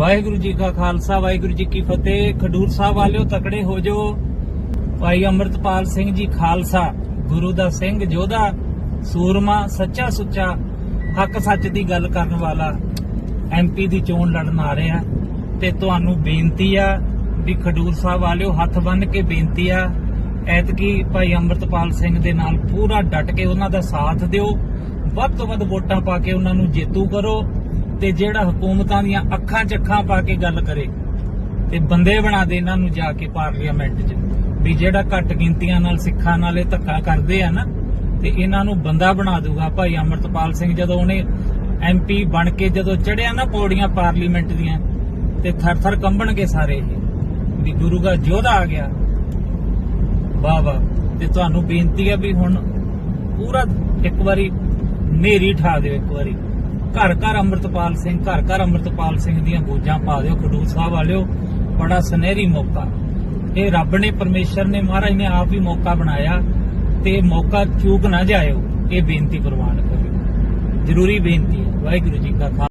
ਵਾਹਿਗੁਰੂ ਜੀ ਕਾ ਖਾਲਸਾ, ਵਾਹਿਗੁਰੂ ਜੀ ਕੀ ਫਤਿਹ। ਖਡੂਰ ਸਾਹਿਬ ਵਾਲਿਓ, ਤਕੜੇ ਹੋ ਜੋ ਭਾਈ ਅੰਮ੍ਰਿਤਪਾਲ ਸਿੰਘ ਜੀ ਖਾਲਸਾ, ਗੁਰੂ ਦਾ ਸਿੰਘ ਜੋਧਾ ਸੂਰਮਾ ਸੱਚਾ ਸੁੱਚਾ, ਹੱਕ ਸੱਚ ਦੀ ਗੱਲ ਕਰਨ ਵਾਲਾ ਐਮਪੀ ਦੀ ਚੋਣ ਲੜਨ ਆ ਰਿਹਾ। ਤੇ ਤੁਹਾਨੂੰ ਬੇਨਤੀ ਆ ਵੀ ਖਡੂਰ ਸਾਹਿਬ ਵਾਲਿਓ, ਹੱਥ ਬੰਨ ਕੇ ਬੇਨਤੀ ਆ, ਐਤਕੀ ਭਾਈ ਅੰਮ੍ਰਿਤਪਾਲ ਸਿੰਘ ਦੇ ਨਾਲ ਪੂਰਾ ਡਟ ਕੇ ਉਹਨਾਂ ਦਾ ਸਾਥ ਦਿਓ। ਵੱਧ ਤੋਂ ਵੱਧ ਵੋਟਾਂ ਪਾ ਕੇ ਉਹਨਾਂ ਨੂੰ ਜੇਤੂ ਕਰੋ। ਤੇ ਜਿਹੜਾ ਹਕੂਮਤਾਂ ਦੀਆਂ ਅੱਖਾਂ ਚੱਖਾਂ ਪਾ ਕੇ ਗੱਲ ਕਰੇ ਤੇ ਬੰਦੇ ਬਣਾ ਦੇ ਇਹਨਾਂ ਨੂੰ ਜਾ ਕੇ ਪਾਰਲੀਮੈਂਟ 'ਚ। ਵੀ ਜਿਹੜਾ ਘੱਟ ਗਿਣਤੀਆਂ ਨਾਲ, ਸਿੱਖਾਂ ਨਾਲ ਇਹ ਧੱਕਾ ਕਰਦੇ ਆ ਨਾ, ਤੇ ਇਹਨਾਂ ਨੂੰ ਬੰਦਾ ਬਣਾ ਦੂਗਾ। ਭਾਈ ਅਮਰਤਪਾਲ ਸਿੰਘ ਜਦੋਂ ਉਹਨੇ ਐਮਪੀ ਬਣ ਕੇ ਜਦੋਂ ਚੜਿਆ ਨਾ ਪੌੜੀਆਂ ਪਾਰਲੀਮੈਂਟ ਦੀਆਂ, ਤੇ ਥਰ ਥਰ ਕੰਬਣਗੇ ਸਾਰੇ ਇਹ, ਵੀ ਗੁਰੂ ਦਾ ਯੋਧਾ ਆ ਗਿਆ। ਵਾਹ ਵਾਹ। ਤੇ ਤੁਹਾਨੂੰ ਬੇਨਤੀ ਹੈ ਵੀ ਹੁਣ ਪੂਰਾ ਇੱਕ ਵਾਰੀ ਨੇਰੀ ਠਾ ਦਿਓ ਇੱਕ ਵਾਰੀ। ਘਰ ਘਰ ਅੰਮ੍ਰਿਤਪਾਲ ਸਿੰਘ, ਘਰ ਘਰ ਅੰਮ੍ਰਿਤਪਾਲ ਸਿੰਘ ਦੀਆਂ ਬੋਝਾਂ ਪਾ ਦਿਓ, ਖਡੂਰ ਸਾਹਿਬ ਵਾਲਿਓ, ਬੜਾ ਸੁਨਹਿਰੀ ਮੌਕਾ। ਇਹ ਰੱਬ ਨੇ, ਪਰਮੇਸ਼ਰ ਨੇ, ਮਹਾਰਾਜ ਨੇ ਆਪ ਹੀ ਮੌਕਾ ਬਣਾਇਆ ਤੇ ਮੌਕਾ ਚੂਕ ਨਾ ਜਾਇਓ, ਇਹ ਬੇਨਤੀ ਪ੍ਰਵਾਨ ਕਰਿਓ। ਜ਼ਰੂਰੀ ਬੇਨਤੀ ਹੈ। ਵਾਹਿਗੁਰੂ ਜੀ ਕਾ ਖਾਲਸਾ।